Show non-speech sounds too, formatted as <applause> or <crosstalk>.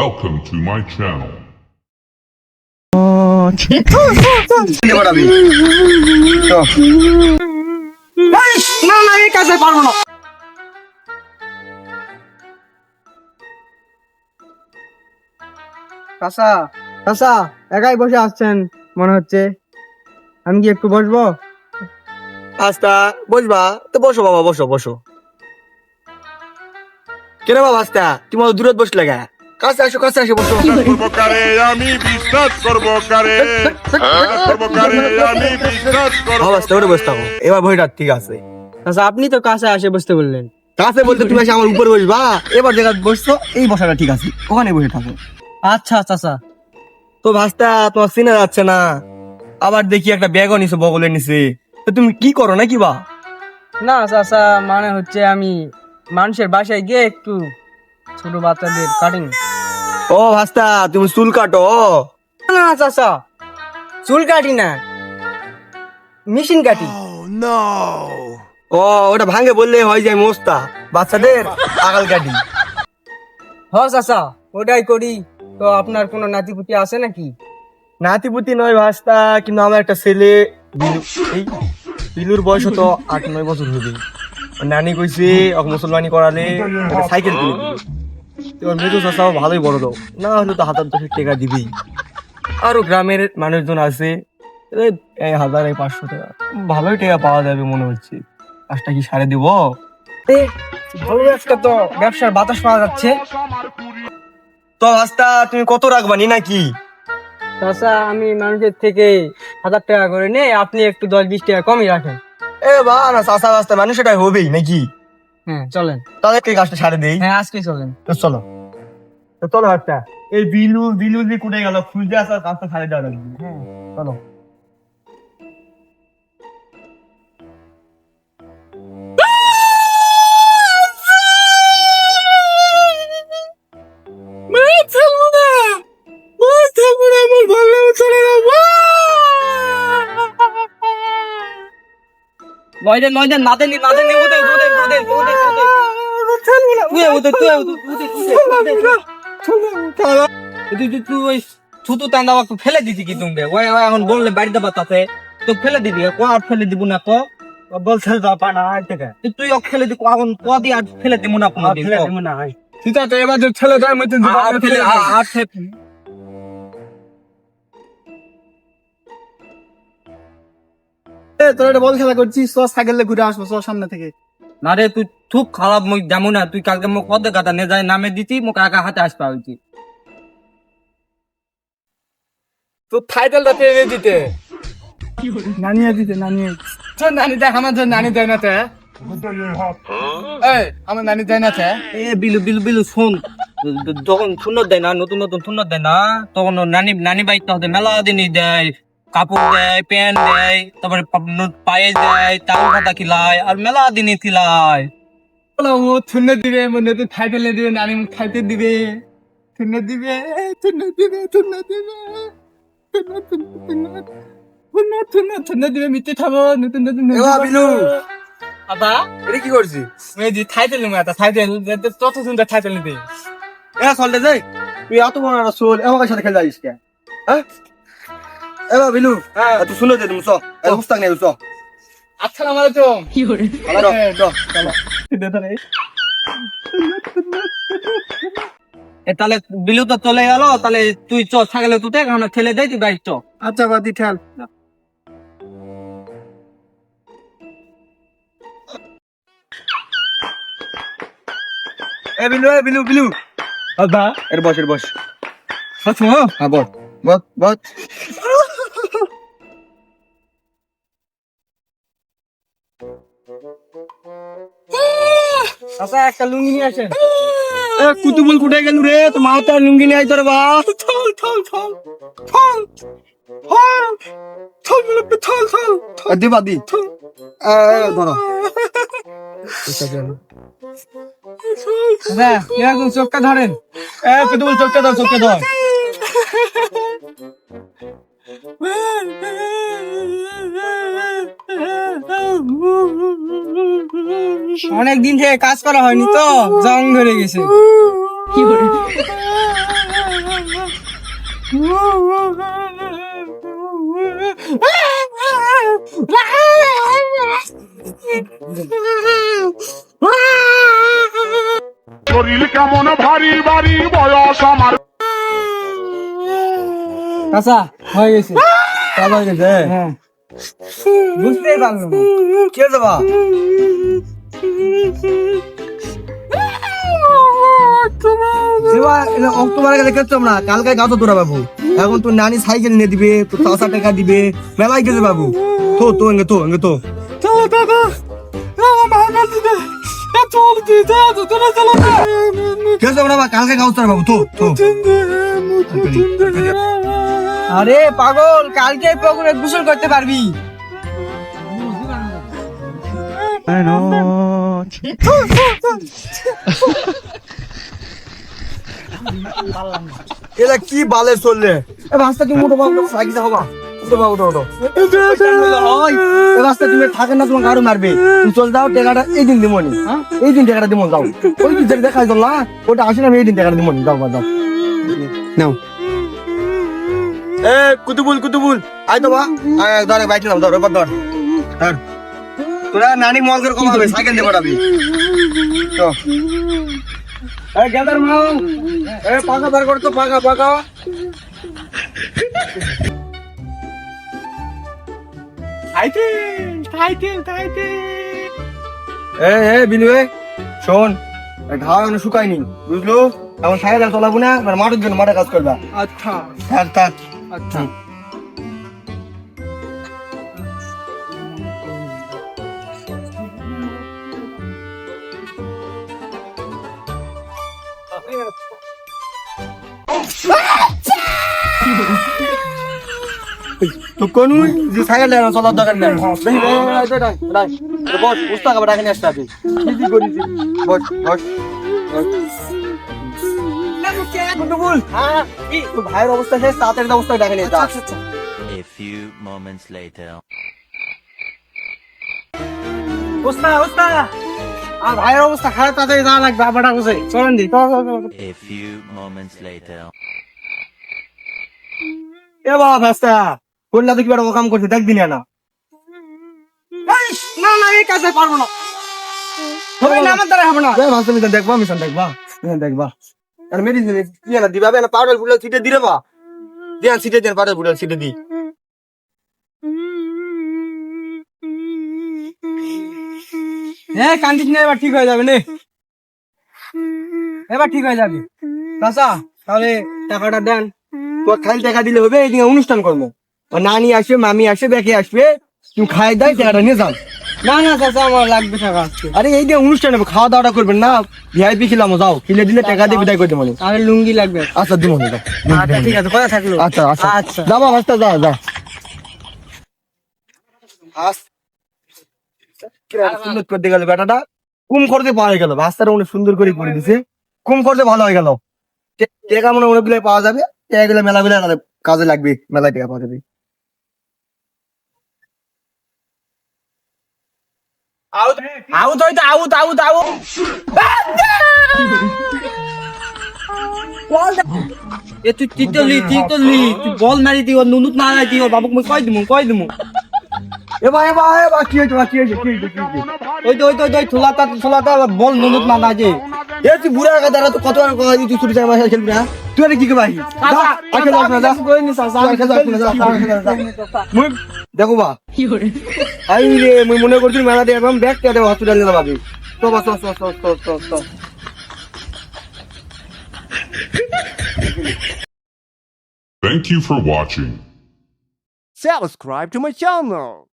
Welcome to my channel. চিনতে পারাবি তো না না এই কাজে পারব না চাচা চাচা একাই বসে আসছেন মনে হচ্ছে। আমি কি একটু বসবো? আস্তা বসবা। তো বসো বাবা বসো বসো। কেন বাবা আস্তা তুমি দূরত বসলে গা? কাছে আসো কাছে আসো বসো। করব কারে আমি বিশ্বাস করব কারে। করব কারে আমি বিশ্বাস করব বাবা আস্তা ওরে বসতে হবে। এবার বইটা ঠিক আছে। চাচা আপনি তো কাছে আসে বসতে বললেন। কাছে বলতে তুমি এসে আমার উপরে বসবা। এবার যেটা বসছো এই বসাটা ঠিক আছে। ওখানে বসে থাকো। আচ্ছা চাচা তো ভাস্তা তোমার চিনা যাচ্ছে না। আবার দেখি একটা ব্যাগও নিছে বগলে নিছে। তো তুমি কি করো নাকি বা? না চাচা মানে হচ্ছে আমি মানুষের বাসায় গিয়ে একটু ছোট বাচ্চাদের কাটিং ও ভাস্তা তুমি চুল কাটো না চাচা চুল কাটি না। মেশিন কাটি। ও ওটা ভাঙে বললে হয় যায় মোস্তা। বাচ্চাদের আগাল কাটি। হ চাচা ওটাই করি। তো আপনার কোনো নাতিপুতি আছে নাকি? নাতিপুতি নয় ভাস্তা কিন্তু আমার একটা ছেলে এই বিলুর বয়স তো আট নয় বছর হবে। নানি কইছে মুসলমানি করালে সাইকেল কিনে এবার মেজো চাষাও ভালোই বড় দাও না হলে তো হাজার দশেক টাকা দিবেই। আরও গ্রামের মানুষজন আছে এই হাজার এই পাঁচশো টাকা। ভালোই টাকা পাওয়া যাবে মনে হচ্ছে। কাজটা কি সারে দিব? ভালো তো ব্যবসার বাতাস পাওয়া যাচ্ছে। তো ভাস্তা তুমি কত রাখবা নি নাকি? চাচা আমি মানুষের থেকে হাজার টাকা করে নেই আপনি একটু দশ বিশ টাকা কমই রাখেন। এ বা না চাষা বাস্তা মানুষ সেটাই হবেই নাকি? হ্যাঁ চলেন। কে কাজটা সারে দেই। হ্যাঁ আজকে চলেন। তো চলো। তো চলো একটা এই বিলু বিলু যে কোটে গেল খুঁজে আসার কাজটা সারে দেওয়া লাগবে হ্যাঁ। চলো। নয়দের নয়দের নাতে নি নাতে নি ওদের ওদের ওদের ওদের ওদের। তুই ওদের তুই ওদের তুই তুই তুই ওই ছুতু তান্দা একটু ফেলে দিছি কি তুমি? ওই ওই এখন বললে বাড়িতে বাতাতে তো ফেলে দিবি কো আর ফেলে দিব না কো? বলছে যাবা না আজ থেকে। তুই- তুই ওকে ফেলে দি এখন ক দি আর ফেলে দিব না কোনো দিন ফেলে দিব না। ঠিক আছে এবার যে ছেলে দেয় মধ্যে আর ফেলে আর- তোর একটা বল খেলা করছিস? চ সাইকেলে ঘুরে আসব চ সামনে থেকে। না রে তুই খুব খারাপ মুখ যেমন না তুই কালকে মুখ কত নে যায় নামে দিতি মুখ একা হাতে আসপা হইছি তো টাইটেলটা টেনে দিতে? নানিয়ে দিতে নানিয়ে। তোর নানি দেখ আমার তোর নানি দেয় না তে। এই আমার নানি দেয় না তে। এ বিলু বিলু বিলু শোন। যখন সুন্দর দেয় না নতুন নতুন সুন্দর দেয় না তখন নানি নানি বাইতে হতে মেলা দিনই দেয়। কাপড় দেয় প্যান্ট দেয় তারপরে পায়ে দেয় তাল পাতা খিলায় আর মেলা দিনে খিলায়। বলো ও থুনে দিবে মনে নতুন টাইটেল দিবে নানি খাইতে দিবে। থুনে দিবে থুনে দিবে থুনে দিবে দিবে মিথ্যে খাব নতুন নতুন আবা? এটা কি করছিস? এই যে টাইটেল নিবে একটা টাইটেল তত সুন্দর টাইটেল নিবে এ চলতে যাই। তুই এত বড় চোল আমার সাথে খেলে যাইস কে হ্যাঁ? এ বিলু হ্যাঁ। তুই শুনে দে তুমি চ মুস্তাক নেই চ? আসসালামু আলাইকুম চ, চলো। এ তাহলে বিলু তো চলে গেল তাহলে তুই চ ছাগলে তুই দেখ ঠেলে দেয় তুই বাইক চ। আচ্ছা বাদি ঠেল। এ বিলু এ বিলু বিলু আদা। এর বস এর বস। আচ্ছা হ্যাঁ বস বস বস। আচ্ছা একটা লুঙ্গি নিয়ে আসেন। এ কুতুবুল কুটে গেল রে? তো মাথা তো লুঙ্গি নিয়ে আইতর বা থল থল থল থল থল থল বলে থল থল দি। বাদি এ ধরো। চোখটা ধরেন। এ কুতুবুল চোখটা ধর চোখটা দাও অনেক দিন থেকে কাজ করা হয়নি তো জং ধরে গেছে। শরীর কেমন ভারী ভারী বয়স আমার। চাচা হয়ে গেছে। কালো হয়ে গেছে? হ্যাঁ। বুঝতেই পারল না। কি হয়েছে বা অক্টোবরে না কালকে গাছ তোরা বাবু। এখন তোর নানি সাইকেল নিয়ে দিবে তোর চাষা টাকা দিবে মেলায় গেছে বাবু। তো তো এঙ্গে তো তো। কালকে গাছ তোরা বাবু তো তো। আরে পাগল কালকে পুকুরে গোসল করতে পারবি। <laughs> এটা কি বালে চললে? এ রাস্তা তুমি মোটো বাবু সাইকেল উঠো এ রাস্তা তুমি থাকে না তোমার গাড়ি মারবে। তুমি চল যাও টাকাটা এই দিন দিমনি। এই দিন টাকাটা দিমন যাও। ওই দিন যেটা দেখাই চল না ওটা আসে না আমি এই দিন টাকাটা দিমনি। যাও বা যাও। নাও। এ কুতুবুল কুতুবুল। আই তো বা। আয় ধরে বাইক ধর। ধর। তোরা নানি মল করে কমাবে সাইকেল দিয়ে পাঠাবি। তো। এ গেদার মাও এ পাকা বার করতো পাকা পাকা। টাইটেল টাইটেল টাইটেল এ এ বিলু এ শোন এই ঘাও এখনও শুকায়নি বুঝলো? এখন সাইকেল চলাবো না মানে মাঠের জন্য মাঠে কাজ করবা। আচ্ছা। থাক থাক। আচ্ছা। তো কোন যে সাইকেল এখন চলার দরকার নেই। বেশি। বস পুস্তক আবার ডাকে নিয়ে আসতে হবে। কি করিস? বস হ্যাঁ কি? তোর ভাইয়ের অবস্থা শেষ তাড়াতাড়ি অবস্থা ডাকে নিয়ে যা। A few moments later. ওস্তা ওস্তা আর ভাইয়ের অবস্থা খারাপ তাড়াতাড়ি যাওয়া লাগবে আবার চলেন দি A few moments later. এ বাবা ভাস্তা দেখি বেটা ও কাম করছে দেখ দিন না। না না এই কাজে পারব না। হবে না। আমার দ্বারা হবে না। এ ভাস্তা মিশন দেখবা মিশন দেখবা মিশন দেখবা। আর মেডিসিন কি না দিবা? না পাউডার বুড়া সিটে দিরে বা। দিয়ান সিটে দেন পাউডার বুড়া সিটে দি। হ্যাঁ কান্দিস না এবার ঠিক হয়ে যাবে নে। এবার ঠিক হয়ে যাবে। চাচা তাহলে টাকাটা দেন। তো খালি টাকা দিলে হবে এদিকে অনুষ্ঠান করব। নানি আসবে মামি আসবে বেঁকে আসবে। তুমি খাই দাই টাকাটা নিয়ে যান। না না চাচা আমার লাগবে টাকা আজকে। আরে এই দিয়ে অনুষ্ঠান হবে খাওয়া দাওয়াটা করবেন না ভিআইপি খেলাম যাও। খেলে দিলে টাকা দিয়ে বিদায় করতে মানে তাহলে লুঙ্গি লাগবে আচ্ছা দিব আচ্ছা ঠিক আছে কথা থাকল। আচ্ছা আচ্ছা। আচ্ছা। যাবা ভাস্তা যা যা। আস সুন্দর করতে গেল বেটাটা। কম খরচে পাওয়া গেল অনেক সুন্দর করে করে দিছে। কম খরচে ভালো হয়ে গেল। টাকা মনে অনেকগুলো পাওয়া যাবে। টাকাগুলো মেলাগুলো কাজে লাগবে মেলায় টাকা পাওয়া যাবে। আউট। আউট হইতো আউট আউট আউট। এ তুই তিতলি তিতলি তুই বল মারি দিও নুনুত না দিও বাবুক মই কই দিমু কই দিমু? এবা এবা এবা কি হয়েছে বা কি হয়েছে কি হয়েছে কি হয়েছে? ওই তো ওই তো ওই তো থুলাতা থুলাতা বল নুনুত না নাই যে। এ তুই বুড়া কথা তুই কত আর কথা তুই ছুটি জায়গা মাসে খেলবি না তুই আর কি কে ভাই তুই দেখো বা। আই রে মুই মনে করছি মেলা দিয়ে একদম ব্যাগ কে দেব হসপিটাল নিয়ে যাবি। তো বাস তো তো তো তো তো। Thank you for watching. subscribe to my channel.